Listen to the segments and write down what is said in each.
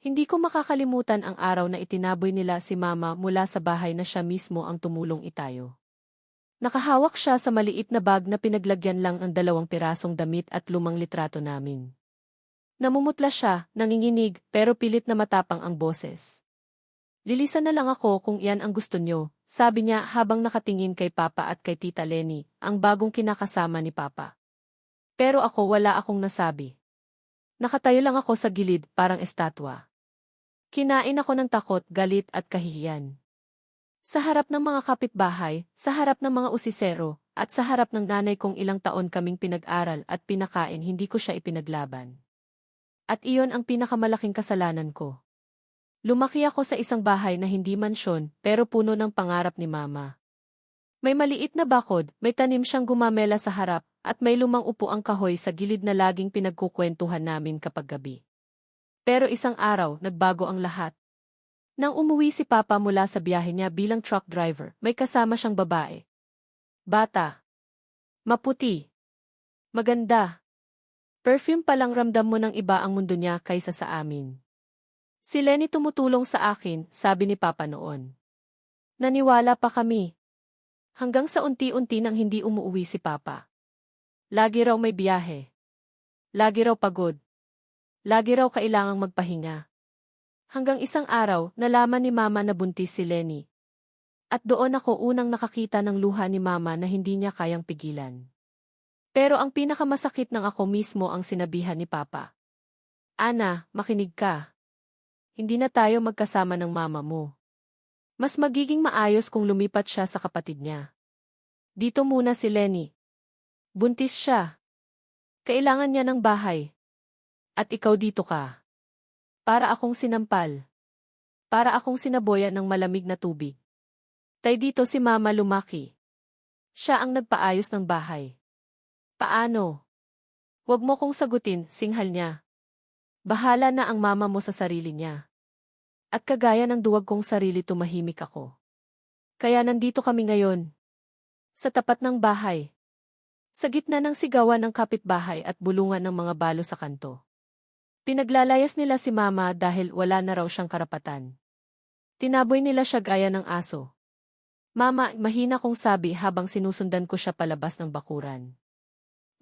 Hindi ko makakalimutan ang araw na itinaboy nila si mama mula sa bahay na siya mismo ang tumulong itayo. Nakahawak siya sa maliit na bag na pinaglagyan lang ang dalawang pirasong damit at lumang litrato namin. Namumutla siya, nanginginig, pero pilit na matapang ang boses. Lilisan na lang ako kung iyan ang gusto nyo, sabi niya habang nakatingin kay Papa at kay Tita Lenny, ang bagong kinakasama ni Papa. Pero ako wala akong nasabi. Nakatayo lang ako sa gilid, parang estatwa. Kinain ako ng takot, galit at kahihiyan. Sa harap ng mga kapitbahay, sa harap ng mga usisero, at sa harap ng nanay kong ilang taon kaming pinag-aral at pinakain hindi ko siya ipinaglaban. At iyon ang pinakamalaking kasalanan ko. Lumaki ako sa isang bahay na hindi mansyon, pero puno ng pangarap ni Mama. May maliit na bakod, may tanim siyang gumamela sa harap, at may lumang upo ang kahoy sa gilid na laging pinagkukwentuhan namin kapag gabi. Pero isang araw, nagbago ang lahat. Nang umuwi si Papa mula sa biyahe niya bilang truck driver, may kasama siyang babae. Bata. Maputi. Maganda. Perfume palang ramdam mo ng iba ang mundo niya kaysa sa amin. Si Lenny tumutulong sa akin, sabi ni Papa noon. Naniwala pa kami. Hanggang sa unti-unti nang hindi umuwi si Papa. Lagi raw may biyahe. Lagi raw pagod. Lagi raw kailangang magpahinga. Hanggang isang araw, nalaman ni Mama na buntis si Lenny. At doon ako unang nakakita ng luha ni Mama na hindi niya kayang pigilan. Pero ang pinakamasakit ng ako mismo ang sinabihan ni Papa. Ana, makinig ka. Hindi na tayo magkasama ng mama mo. Mas magiging maayos kung lumipat siya sa kapatid niya. Dito muna si Lenny. Buntis siya. Kailangan niya ng bahay. At ikaw dito ka. Para akong sinampal. Para akong sinaboyan ng malamig na tubig. Tay dito si mama lumaki. Siya ang nagpaayos ng bahay. Paano? Huwag mo kong sagutin, singhal niya. Bahala na ang mama mo sa sarili niya. At kagaya ng duwag kong sarili tumahimik ako. Kaya nandito kami ngayon. Sa tapat ng bahay. Sa gitna ng sigawan ng kapitbahay at bulungan ng mga balo sa kanto. Pinaglalayas nila si mama dahil wala na raw siyang karapatan. Tinaboy nila siya gaya ng aso. Mama, mahina kong sabi habang sinusundan ko siya palabas ng bakuran.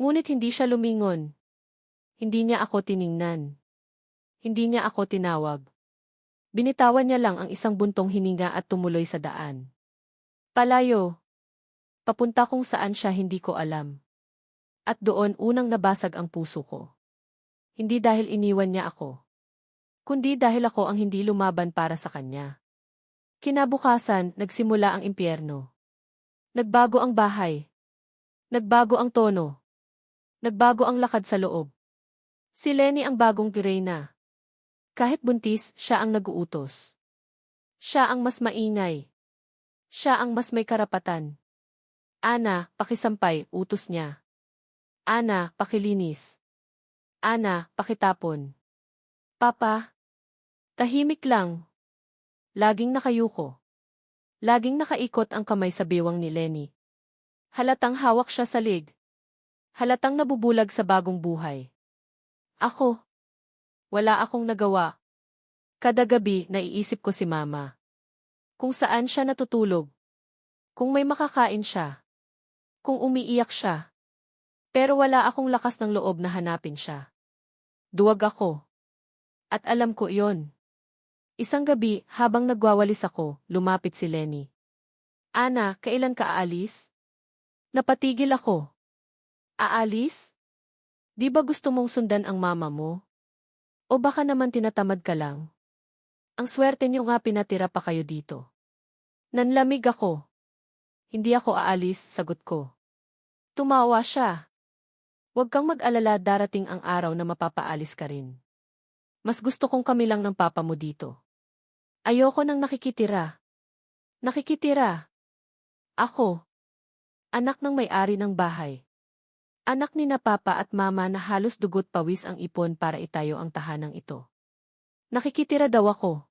Ngunit hindi siya lumingon. Hindi niya ako tiningnan. Hindi niya ako tinawag. Binitawan niya lang ang isang buntong hininga at tumuloy sa daan. Palayo. Papunta kung saan siya hindi ko alam. At doon unang nabasag ang puso ko. Hindi dahil iniwan niya ako. Kundi dahil ako ang hindi lumaban para sa kanya. Kinabukasan, nagsimula ang impyerno. Nagbago ang bahay. Nagbago ang tono. Nagbago ang lakad sa loob. Si Lenny ang bagong pirena. Kahit buntis, siya ang naguutos. Siya ang mas maingay. Siya ang mas may karapatan. Ana, pakisampay, utos niya. Ana, pakilinis. Ana, pakitapon. Papa. Tahimik lang. Laging nakayuko. Laging nakaikot ang kamay sa bewang ni Lenny. Halatang hawak siya sa lig. Halatang nabubulag sa bagong buhay. Ako. Wala akong nagawa. Kada gabi, naiisip ko si Mama. Kung saan siya natutulog. Kung may makakain siya. Kung umiiyak siya. Pero wala akong lakas ng loob na hanapin siya. Duwag ako. At alam ko iyon. Isang gabi, habang nagwawalis ako, lumapit si Lenny. Ana, kailan ka aalis? Napatigil ako. Aalis? Di ba gusto mong sundan ang mama mo? O baka naman tinatamad ka lang? Ang swerte niyo nga pinatira pa kayo dito. Nanlamig ako. Hindi ako aalis, sagot ko. Tumawa siya. Huwag kang mag-alala darating ang araw na mapapaalis ka rin. Mas gusto kong kami lang ng papa mo dito. Ayoko nang nakikitira. Nakikitira. Ako. Anak ng may-ari ng bahay. Anak ni na papa at mama na halos dugot pawis ang ipon para itayo ang tahanang ito. Nakikitira daw ako.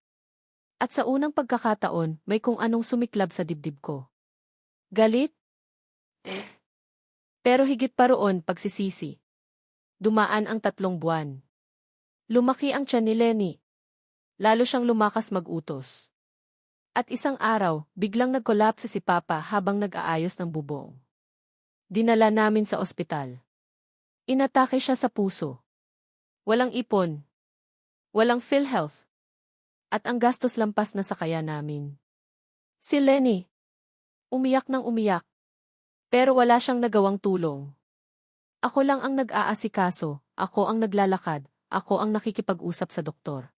At sa unang pagkakataon, may kung anong sumiklab sa dibdib ko. Galit? Eh. Pero higit pa roon pagsisisi. Dumaan ang tatlong buwan. Lumaki ang tiyan ni Lenny. Lalo siyang lumakas mag-utos. At isang araw, biglang nag-collapse si Papa habang nag-aayos ng bubong. Dinala namin sa ospital. Inatake siya sa puso. Walang ipon. Walang PhilHealth. At ang gastos lampas na sa kaya namin. Si Lenny. Umiyak ng umiyak. Pero wala siyang nagawang tulong. Ako lang ang nag-aasikaso, ako ang naglalakad, ako ang nakikipag-usap sa doktor.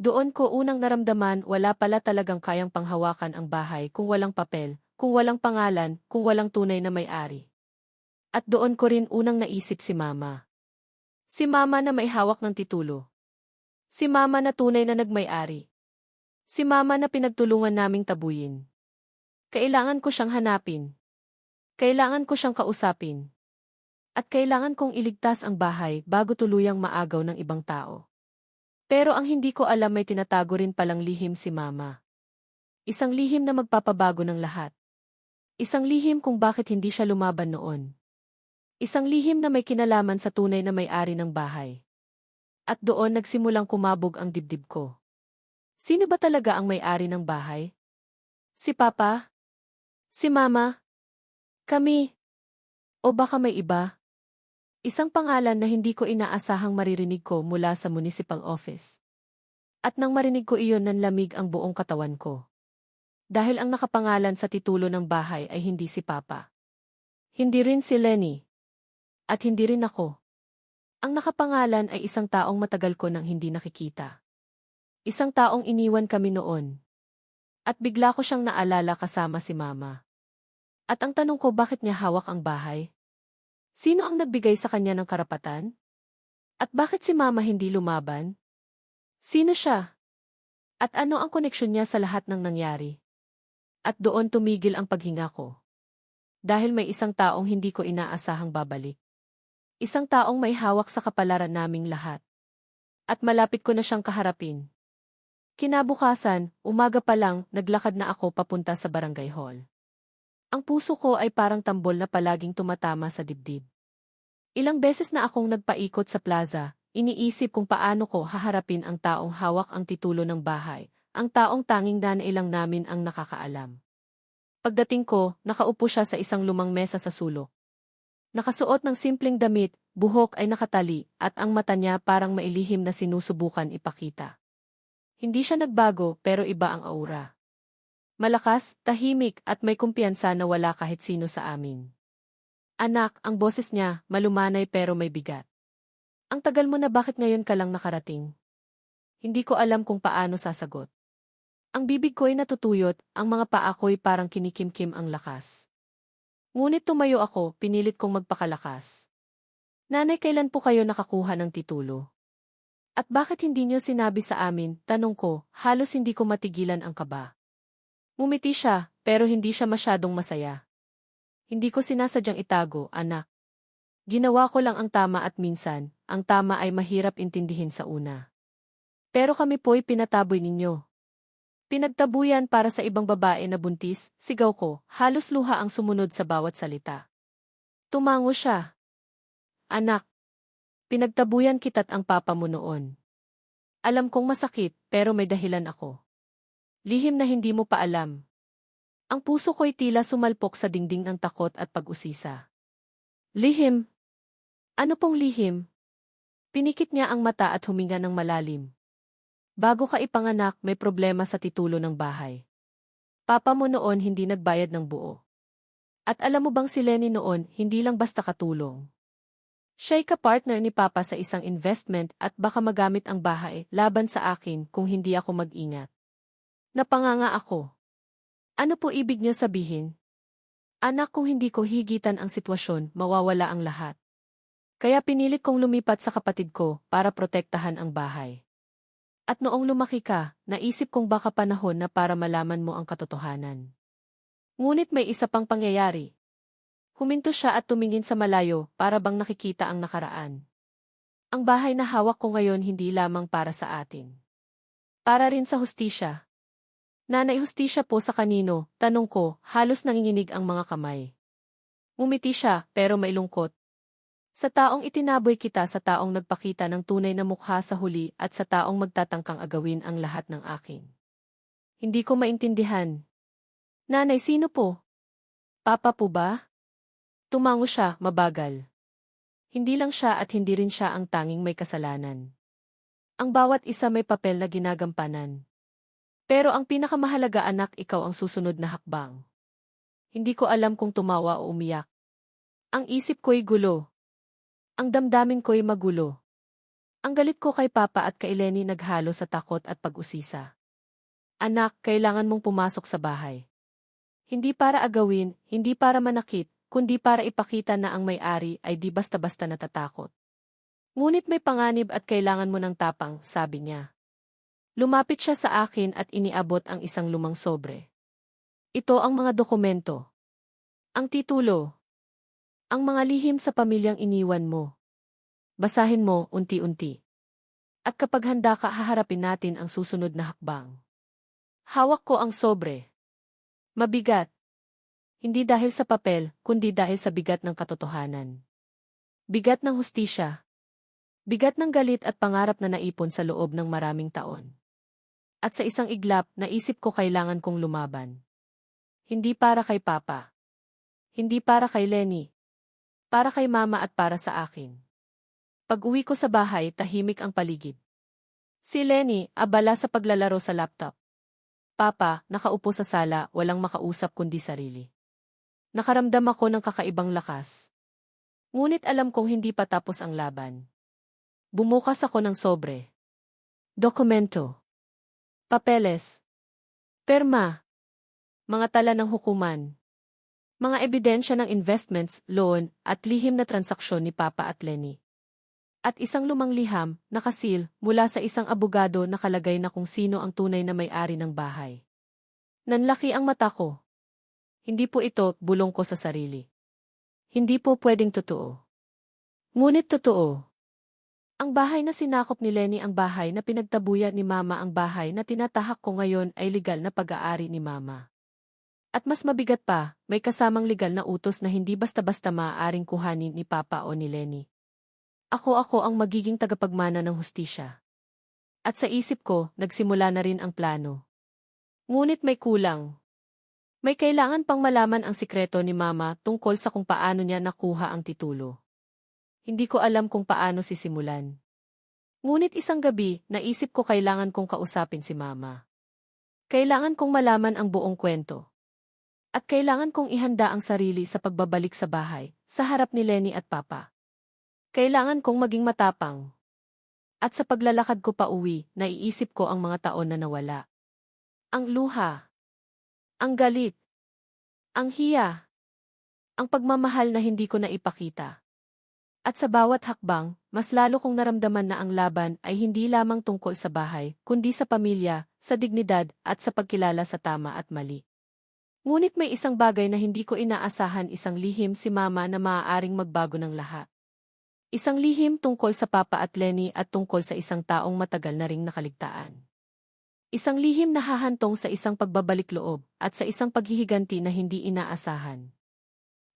Doon ko unang naramdaman wala pala talagang kayang panghawakan ang bahay kung walang papel, kung walang pangalan, kung walang tunay na may-ari. At doon ko rin unang naisip si mama. Si mama na may hawak ng titulo. Si mama na tunay na nagmay-ari. Si mama na pinagtulungan naming tabuyin. Kailangan ko siyang hanapin. Kailangan ko siyang kausapin. At kailangan kong iligtas ang bahay bago tuluyang maagaw ng ibang tao. Pero ang hindi ko alam may tinatago rin palang lihim si Mama. Isang lihim na magpapabago ng lahat. Isang lihim kung bakit hindi siya lumaban noon. Isang lihim na may kinalaman sa tunay na may-ari ng bahay. At doon nagsimulang kumabog ang dibdib ko. Sino ba talaga ang may-ari ng bahay? Si Papa? Si Mama? Kami? O baka may iba? Isang pangalan na hindi ko inaasahang maririnig ko mula sa municipal office. At nang marinig ko iyon nanlamig ang buong katawan ko. Dahil ang nakapangalan sa titulo ng bahay ay hindi si Papa. Hindi rin si Lenny. At hindi rin ako. Ang nakapangalan ay isang taong matagal ko nang hindi nakikita. Isang taong iniwan kami noon. At bigla ko siyang naalala kasama si Mama. At ang tanong ko bakit niya hawak ang bahay? Sino ang nagbigay sa kanya ng karapatan? At bakit si Mama hindi lumaban? Sino siya? At ano ang koneksyon niya sa lahat ng nangyari? At doon tumigil ang paghinga ko. Dahil may isang taong hindi ko inaasahang babalik. Isang taong may hawak sa kapalaran naming lahat. At malapit ko na siyang kaharapin. Kinabukasan, umaga pa lang, naglakad na ako papunta sa barangay hall. Ang puso ko ay parang tambol na palaging tumatama sa dibdib. Ilang beses na akong nagpaikot sa plaza, iniisip kung paano ko haharapin ang taong hawak ang titulo ng bahay, ang taong tanging danailang namin ang nakakaalam. Pagdating ko, nakaupo siya sa isang lumang mesa sa sulok. Nakasuot ng simpleng damit, buhok ay nakatali, at ang mata niya parang mailihim na sinusubukan ipakita. Hindi siya nagbago pero iba ang aura. Malakas, tahimik at may kumpiyansa na wala kahit sino sa amin. Anak, ang boses niya, malumanay pero may bigat. Ang tagal mo na bakit ngayon ka lang nakarating? Hindi ko alam kung paano sasagot. Ang bibig ko'y natutuyot, ang mga paa ko'y parang kinikimkim ang lakas. Ngunit tumayo ako, pinilit kong magpakalakas. Nanay, kailan po kayo nakakuha ng titulo? At bakit hindi niyo sinabi sa amin, tanong ko, halos hindi ko matigilan ang kaba. Mumiti siya, pero hindi siya masyadong masaya. Hindi ko sinasadyang itago, anak. Ginawa ko lang ang tama at minsan, ang tama ay mahirap intindihin sa una. Pero kami po'y pinataboy ninyo. Pinagtabuyan para sa ibang babae na buntis, sigaw ko, halos luha ang sumunod sa bawat salita. Tumango siya. Anak, pinagtabuyan kita't ang papa mo noon. Alam kong masakit, pero may dahilan ako. Lihim na hindi mo pa alam. Ang puso ko'y tila sumalpok sa dingding ng takot at pag-usisa. Lihim? Ano pong lihim? Pinikit niya ang mata at huminga ng malalim. Bago ka ipanganak, may problema sa titulo ng bahay. Papa mo noon hindi nagbayad ng buo. At alam mo bang si Lenny noon, hindi lang basta katulong. Siya'y kapartner ni Papa sa isang investment at baka magamit ang bahay laban sa akin kung hindi ako mag-ingat. Napanganga ako. Ano po ibig niyo sabihin? Anak kung hindi ko higitan ang sitwasyon, mawawala ang lahat. Kaya pinilit kong lumipat sa kapatid ko para protektahan ang bahay. At noong lumaki ka, naisip kong baka panahon na para malaman mo ang katotohanan. Ngunit may isa pang pangyayari. Huminto siya at tumingin sa malayo para bang nakikita ang nakaraan. Ang bahay na hawak ko ngayon hindi lamang para sa atin. Para rin sa hustisya. Nanay hustisya po sa kanino, tanong ko, halos nanginginig ang mga kamay. Umiti siya, pero may lungkot. Sa taong itinaboy kita sa taong nagpakita ng tunay na mukha sa huli at sa taong magtatangkang agawin ang lahat ng akin. Hindi ko maintindihan. Nanay, sino po? Papa po ba? Tumango siya, mabagal. Hindi lang siya at hindi rin siya ang tanging may kasalanan. Ang bawat isa may papel na ginagampanan. Pero ang pinakamahalaga anak ikaw ang susunod na hakbang. Hindi ko alam kung tumawa o umiyak. Ang isip ko'y gulo. Ang damdamin ko'y magulo. Ang galit ko kay Papa at kay Lenny naghalo sa takot at pag-usisa. Anak, kailangan mong pumasok sa bahay. Hindi para agawin, hindi para manakit, kundi para ipakita na ang may-ari ay di basta-basta natatakot. Ngunit may panganib at kailangan mo ng tapang, sabi niya. Lumapit siya sa akin at iniabot ang isang lumang sobre. Ito ang mga dokumento. Ang titulo. Ang mga lihim sa pamilyang iniwan mo. Basahin mo unti-unti. At kapag handa ka haharapin natin ang susunod na hakbang. Hawak ko ang sobre. Mabigat. Hindi dahil sa papel, kundi dahil sa bigat ng katotohanan. Bigat ng hustisya. Bigat ng galit at pangarap na naipon sa loob ng maraming taon. At sa isang iglap, naisip ko kailangan kong lumaban. Hindi para kay Papa. Hindi para kay Lenny. Para kay Mama at para sa akin. Pag uwi ko sa bahay, tahimik ang paligid. Si Lenny, abala sa paglalaro sa laptop. Papa, nakaupo sa sala, walang makausap kundi sarili. Nakaramdam ako ng kakaibang lakas. Ngunit alam kong hindi pa tapos ang laban. Bumukas ako ng sobre. Dokumento. Papeles. Perma. Mga tala ng hukuman. Mga ebidensya ng investments, loan, at lihim na transaksyon ni Papa at Lenny. At isang lumang liham, nakasil, mula sa isang abogado nakalagay na kung sino ang tunay na may-ari ng bahay. Nanlaki ang mata ko. Hindi po ito, bulong ko sa sarili. Hindi po pwedeng totoo. Ngunit totoo. Ang bahay na sinakop ni Lenny ang bahay na pinagtabuya ni Mama ang bahay na tinatahak ko ngayon ay legal na pag-aari ni Mama. At mas mabigat pa, may kasamang legal na utos na hindi basta-basta maaaring kuhanin ni Papa o ni Lenny. Ako-ako ang magiging tagapagmana ng hustisya. At sa isip ko, nagsimula na rin ang plano. Ngunit may kulang. May kailangan pang malaman ang sikreto ni Mama tungkol sa kung paano niya nakuha ang titulo. Hindi ko alam kung paano sisimulan. Ngunit isang gabi, naisip ko kailangan kong kausapin si Mama. Kailangan kong malaman ang buong kwento. At kailangan kong ihanda ang sarili sa pagbabalik sa bahay, sa harap ni Lenny at Papa. Kailangan kong maging matapang. At sa paglalakad ko pa uwi, naiisip ko ang mga taon na nawala. Ang luha. Ang galit. Ang hiya. Ang pagmamahal na hindi ko naipakita. At sa bawat hakbang, mas lalo kong naramdaman na ang laban ay hindi lamang tungkol sa bahay, kundi sa pamilya, sa dignidad, at sa pagkilala sa tama at mali. Ngunit may isang bagay na hindi ko inaasahan isang lihim si Mama na maaaring magbago ng lahat. Isang lihim tungkol sa Papa at Lenny at tungkol sa isang taong matagal na ring nakaligtaan. Isang lihim na hahantong sa isang pagbabalik loob at sa isang paghihiganti na hindi inaasahan.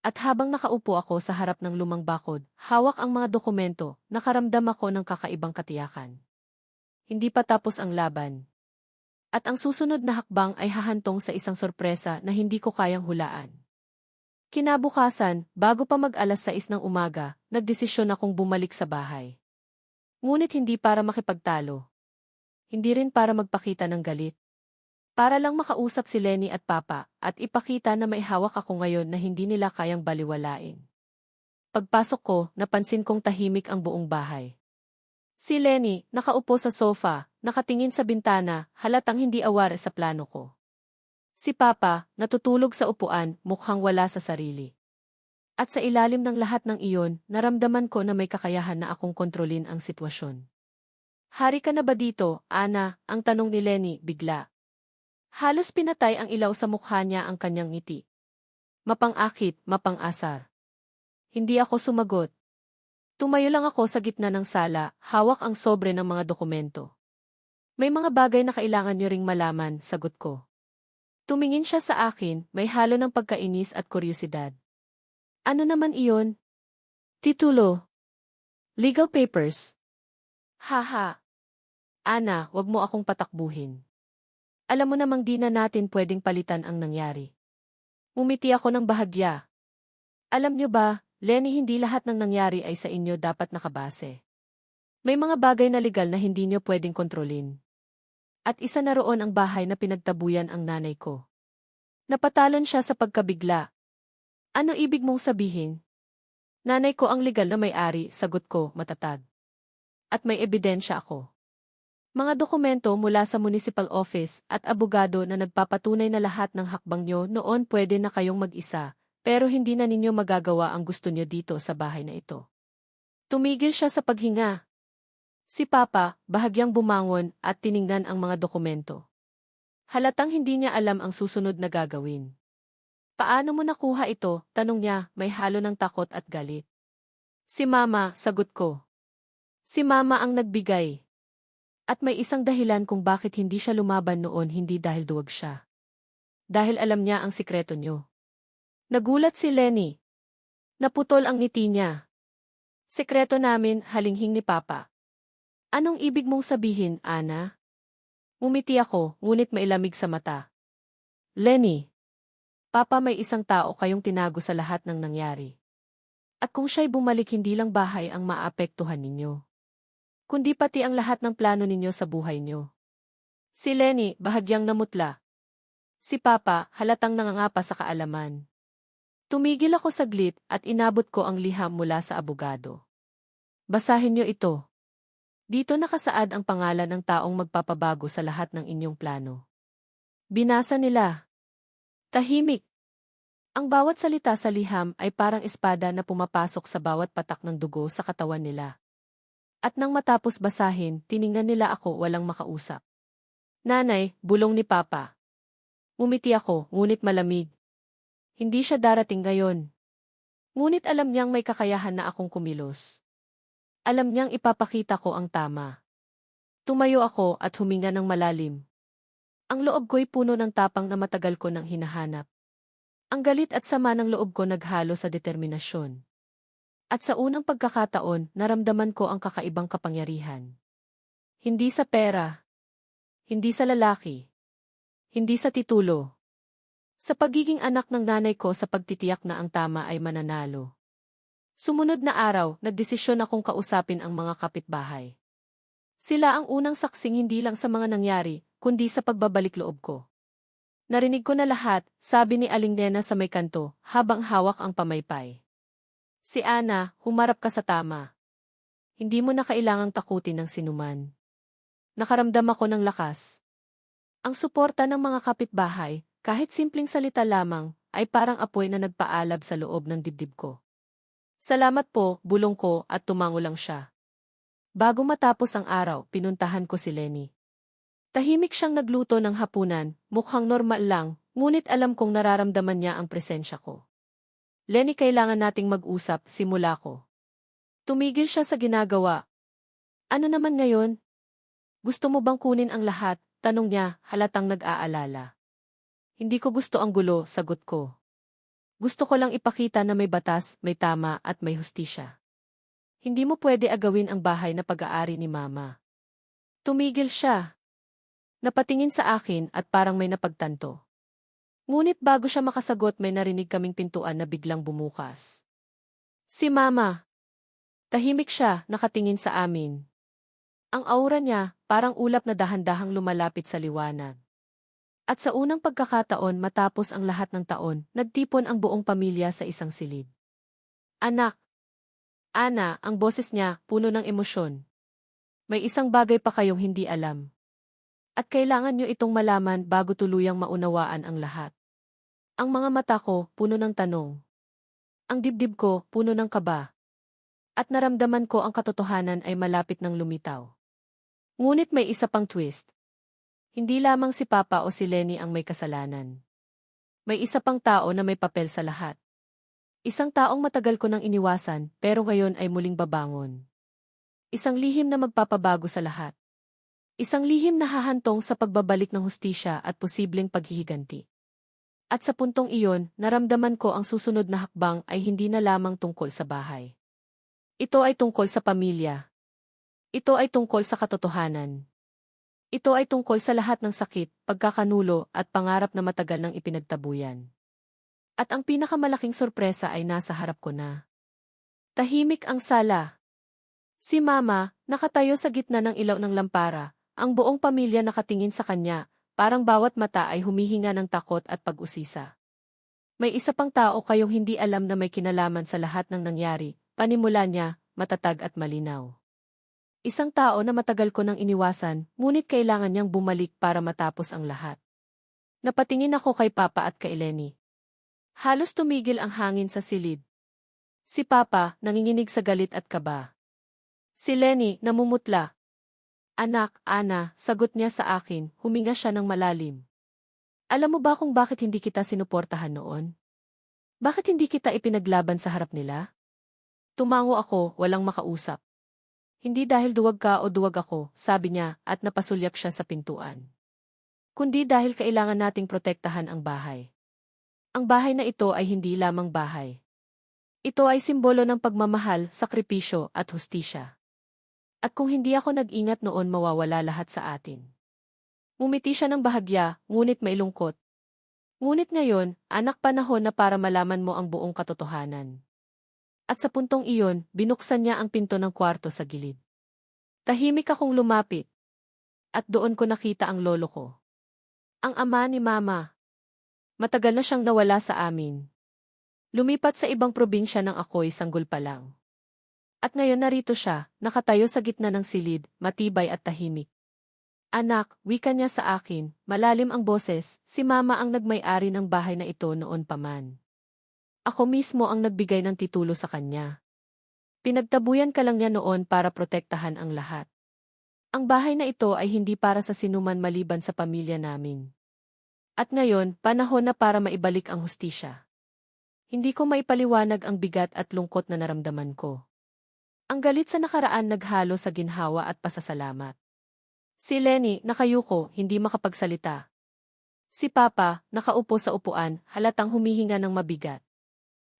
At habang nakaupo ako sa harap ng lumang bakod, hawak ang mga dokumento, nakaramdam ako ng kakaibang katiyakan. Hindi pa tapos ang laban. At ang susunod na hakbang ay hahantong sa isang sorpresa na hindi ko kayang hulaan. Kinabukasan, bago pa mag-alas 6 ng umaga, nagdesisyon akong bumalik sa bahay. Ngunit hindi para makipagtalo. Hindi rin para magpakita ng galit. Para lang makausap si Lenny at Papa at ipakita na may hawak ako ngayon na hindi nila kayang baliwalain. Pagpasok ko, napansin kong tahimik ang buong bahay. Si Lenny, nakaupo sa sofa, nakatingin sa bintana, halatang hindi aware sa plano ko. Si Papa, natutulog sa upuan, mukhang wala sa sarili. At sa ilalim ng lahat ng iyon, naramdaman ko na may kakayahan na akong kontrolin ang sitwasyon. Hari ka na ba dito, Ana? Ang tanong ni Lenny, bigla. Halos pinatay ang ilaw sa mukha niya ang kanyang ngiti. Mapang-akit, mapang-asar. Hindi ako sumagot. Tumayo lang ako sa gitna ng sala, hawak ang sobre ng mga dokumento. May mga bagay na kailangan niyo ring malaman, sagot ko. Tumingin siya sa akin, may halo ng pagkainis at kuryosidad. Ano naman iyon? Titulo, Legal papers. Haha. Ana, wag mo akong patakbuhin. Alam mo namang di na natin pwedeng palitan ang nangyari. Umiti ako ng bahagya. Alam nyo ba, Lenny hindi lahat ng nangyari ay sa inyo dapat nakabase. May mga bagay na legal na hindi nyo pwedeng kontrolin. At isa na roon ang bahay na pinagtabuyan ang nanay ko. Napatalon siya sa pagkabigla. Ano ibig mong sabihin? Nanay ko ang legal na may-ari, sagot ko, matatag. At may ebidensya ako. Mga dokumento mula sa municipal office at abogado na nagpapatunay na lahat ng hakbang nyo noon pwede na kayong mag-isa, pero hindi na ninyo magagawa ang gusto nyo dito sa bahay na ito. Tumigil siya sa paghinga. Si Papa, bahagyang bumangon at tiningnan ang mga dokumento. Halatang hindi niya alam ang susunod na gagawin. Paano mo nakuha ito? Tanong niya, may halo ng takot at galit. Si Mama, sagot ko. Si Mama ang nagbigay. At may isang dahilan kung bakit hindi siya lumaban noon hindi dahil duwag siya. Dahil alam niya ang sikreto niyo. Nagulat si Lenny. Naputol ang ngiti niya. Sekreto namin, halinghing ni Papa. Anong ibig mong sabihin, Ana? Umiti ako, ngunit mailamig sa mata. Lenny. Papa may isang tao kayong tinago sa lahat ng nangyari. At kung siya'y bumalik hindi lang bahay ang maapektuhan ninyo. Kundi pati ang lahat ng plano ninyo sa buhay nyo. Si Lenny, bahagyang namutla. Si Papa, halatang nangangapa sa kaalaman. Tumigil ako saglit at inabot ko ang liham mula sa abogado. Basahin niyo ito. Dito nakasaad ang pangalan ng taong magpapabago sa lahat ng inyong plano. Binasa nila. Tahimik. Ang bawat salita sa liham ay parang espada na pumapasok sa bawat patak ng dugo sa katawan nila. At nang matapos basahin, tiningnan nila ako walang makausap. Nanay, bulong ni Papa. Umiti ako, ngunit malamig. Hindi siya darating ngayon. Ngunit alam niyang may kakayahan na akong kumilos. Alam niyang ipapakita ko ang tama. Tumayo ako at huminga ng malalim. Ang loob ko'y puno ng tapang na matagal ko nang hinahanap. Ang galit at sama ng loob ko naghalo sa determinasyon. At sa unang pagkakataon, naramdaman ko ang kakaibang kapangyarihan. Hindi sa pera. Hindi sa lalaki. Hindi sa titulo. Sa pagiging anak ng nanay ko sa pagtitiyak na ang tama ay mananalo. Sumunod na araw, nagdesisyon akong kausapin ang mga kapitbahay. Sila ang unang saksing hindi lang sa mga nangyari, kundi sa pagbabalik loob ko. Narinig ko na lahat, sabi ni Aling Nena sa may kanto, habang hawak ang pamaypay. Si Ana, humarap ka sa tama. Hindi mo na kailangang takutin ng sinuman. Nakaramdam ako ng lakas. Ang suporta ng mga kapitbahay, kahit simpleng salita lamang, ay parang apoy na nagpaalab sa loob ng dibdib ko. Salamat po, bulong ko at tumango lang siya. Bago matapos ang araw, pinuntahan ko si Lenny. Tahimik siyang nagluto ng hapunan, mukhang normal lang, ngunit alam kong nararamdaman niya ang presensya ko. Lenny kailangan nating mag-usap, simula ko. Tumigil siya sa ginagawa. Ano naman ngayon? Gusto mo bang kunin ang lahat? Tanong niya, halatang nag-aalala. Hindi ko gusto ang gulo, sagot ko. Gusto ko lang ipakita na may batas, may tama at may hustisya. Hindi mo pwede agawin ang bahay na pag-aari ni Mama. Tumigil siya. Napatingin sa akin at parang may napagtanto. Ngunit bago siya makasagot may narinig kaming pintuan na biglang bumukas. Si Mama. Tahimik siya, nakatingin sa amin. Ang aura niya, parang ulap na dahan-dahang lumalapit sa liwanag. At sa unang pagkakataon matapos ang lahat ng taon, nagtipon ang buong pamilya sa isang silid. Anak! Ana, ang boses niya, puno ng emosyon. May isang bagay pa kayong hindi alam. At kailangan nyo itong malaman bago tuluyang maunawaan ang lahat. Ang mga mata ko, puno ng tanong. Ang dibdib ko, puno ng kaba. At naramdaman ko ang katotohanan ay malapit ng lumitaw. Ngunit may isa pang twist. Hindi lamang si Papa o si Lenny ang may kasalanan. May isa pang tao na may papel sa lahat. Isang taong matagal ko nang iniwasan pero ngayon ay muling babangon. Isang lihim na magpapabago sa lahat. Isang lihim na hahantong sa pagbabalik ng hustisya at posibleng paghihiganti. At sa puntong iyon, naramdaman ko ang susunod na hakbang ay hindi na lamang tungkol sa bahay. Ito ay tungkol sa pamilya. Ito ay tungkol sa katotohanan. Ito ay tungkol sa lahat ng sakit, pagkakanulo at pangarap na matagal nang ipinagtabuyan. At ang pinakamalaking sorpresa ay nasa harap ko na. Tahimik ang sala. Si Mama, nakatayo sa gitna ng ilaw ng lampara, ang buong pamilya nakatingin sa kanya, parang bawat mata ay humihinga ng takot at pag-usisa. May isa pang tao kayong hindi alam na may kinalaman sa lahat ng nangyari, panimula niya, matatag at malinaw. Isang tao na matagal ko nang iniwasan, ngunit kailangan niyang bumalik para matapos ang lahat. Napatingin ako kay Papa at kay Lenny. Halos tumigil ang hangin sa silid. Si Papa, nanginginig sa galit at kaba. Si Lenny, namumutla. Anak, Ana, sagot niya sa akin, huminga siya ng malalim. Alam mo ba kung bakit hindi kita sinuportahan noon? Bakit hindi kita ipinaglaban sa harap nila? Tumango ako, walang makausap. Hindi dahil duwag ka o duwag ako, sabi niya, at napasulyak siya sa pintuan. Kundi dahil kailangan nating protektahan ang bahay. Ang bahay na ito ay hindi lamang bahay. Ito ay simbolo ng pagmamahal, sakripisyo at hustisya. At kung hindi ako nag-ingat noon mawawala lahat sa atin. Umiti siya ng bahagya, ngunit may lungkot. Ngunit ngayon, anak panahon na para malaman mo ang buong katotohanan. At sa puntong iyon, binuksan niya ang pinto ng kwarto sa gilid. Tahimik akong lumapit. At doon ko nakita ang lolo ko. Ang ama ni mama. Matagal na siyang nawala sa amin. Lumipat sa ibang probinsya nang ako'y sanggol pa lang. At ngayon narito siya, nakatayo sa gitna ng silid, matibay at tahimik. Anak, wika niya sa akin, malalim ang boses, si mama ang nagmay-ari ng bahay na ito noon pa man. Ako mismo ang nagbigay ng titulo sa kanya. Pinagtabuyan ka lang niya noon para protektahan ang lahat. Ang bahay na ito ay hindi para sa sinuman maliban sa pamilya namin. At ngayon, panahon na para maibalik ang hustisya. Hindi ko maipaliwanag ang bigat at lungkot na naramdaman ko. Ang galit sa nakaraan naghalo sa ginhawa at pasasalamat. Si Lenny, nakayuko, hindi makapagsalita. Si Papa, nakaupo sa upuan, halatang humihinga ng mabigat.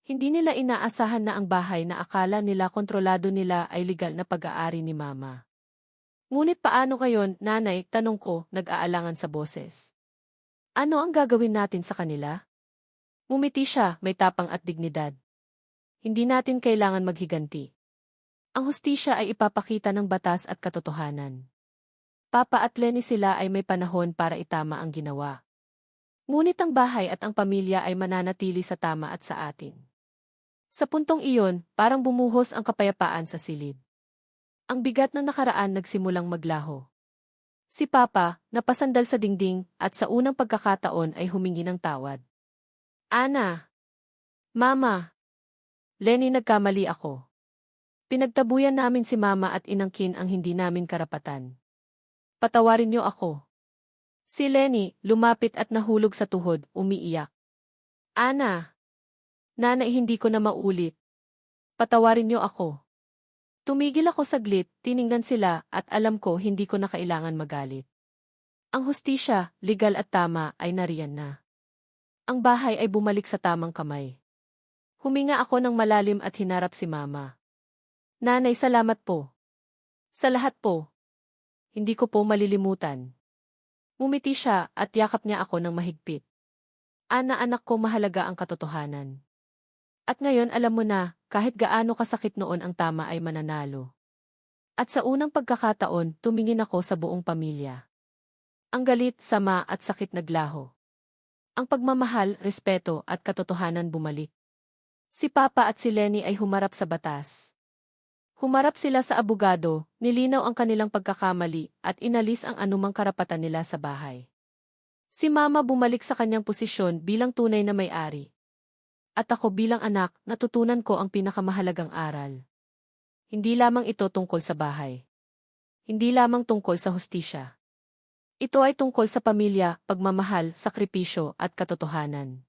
Hindi nila inaasahan na ang bahay na akala nila kontrolado nila ay legal na pag-aari ni Mama. Ngunit paano ngayon, nanay, tanong ko, nag-aalangan sa boses. Ano ang gagawin natin sa kanila? Mumiti siya, may tapang at dignidad. Hindi natin kailangan maghiganti. Ang hustisya ay ipapakita ng batas at katotohanan. Papa at Lenny sila ay may panahon para itama ang ginawa. Ngunit ang bahay at ang pamilya ay mananatili sa tama at sa atin. Sa puntong iyon, parang bumuhos ang kapayapaan sa silid. Ang bigat ng nakaraan nagsimulang maglaho. Si Papa, napasandal sa dingding, at sa unang pagkakataon ay humingi ng tawad. Ana! Mama! Lenny nagkamali ako. Pinagtabuyan namin si Mama at inangkin ang hindi namin karapatan. Patawarin niyo ako. Si Lenny, lumapit at nahulog sa tuhod, umiiyak. Ana! Nanay hindi ko na maulit. Patawarin niyo ako. Tumigil ako saglit, tiningnan sila, at alam ko hindi ko na kailangan magalit. Ang hustisya, legal at tama, ay nariyan na. Ang bahay ay bumalik sa tamang kamay. Huminga ako ng malalim at hinarap si Mama. Nanay, salamat po. Sa lahat po. Hindi ko po malilimutan. Mumiti siya at yakap niya ako ng mahigpit. Ana anak ko mahalaga ang katotohanan. At ngayon alam mo na, kahit gaano kasakit noon ang tama ay mananalo. At sa unang pagkakataon, tumingin ako sa buong pamilya. Ang galit, sama at sakit naglaho. Ang pagmamahal, respeto at katotohanan bumalik. Si Papa at si Lenny ay humarap sa batas. Humarap sila sa abogado, nilinaw ang kanilang pagkakamali at inalis ang anumang karapatan nila sa bahay. Si Mama bumalik sa kanyang posisyon bilang tunay na may-ari. At ako bilang anak, natutunan ko ang pinakamahalagang aral. Hindi lamang ito tungkol sa bahay. Hindi lamang tungkol sa hustisya. Ito ay tungkol sa pamilya, pagmamahal, sakripisyo, at katotohanan.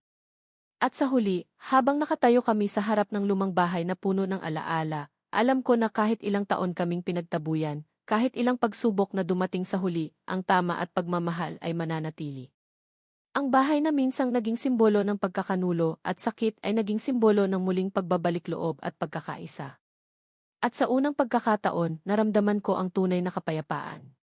At sa huli, habang nakatayo kami sa harap ng lumang bahay na puno ng alaala, alam ko na kahit ilang taon kaming pinagtabuyan, kahit ilang pagsubok na dumating sa huli, ang tama at pagmamahal ay mananatili. Ang bahay na minsang naging simbolo ng pagkakanulo at sakit ay naging simbolo ng muling pagbabalik loob at pagkakaisa. At sa unang pagkakataon, naramdaman ko ang tunay na kapayapaan.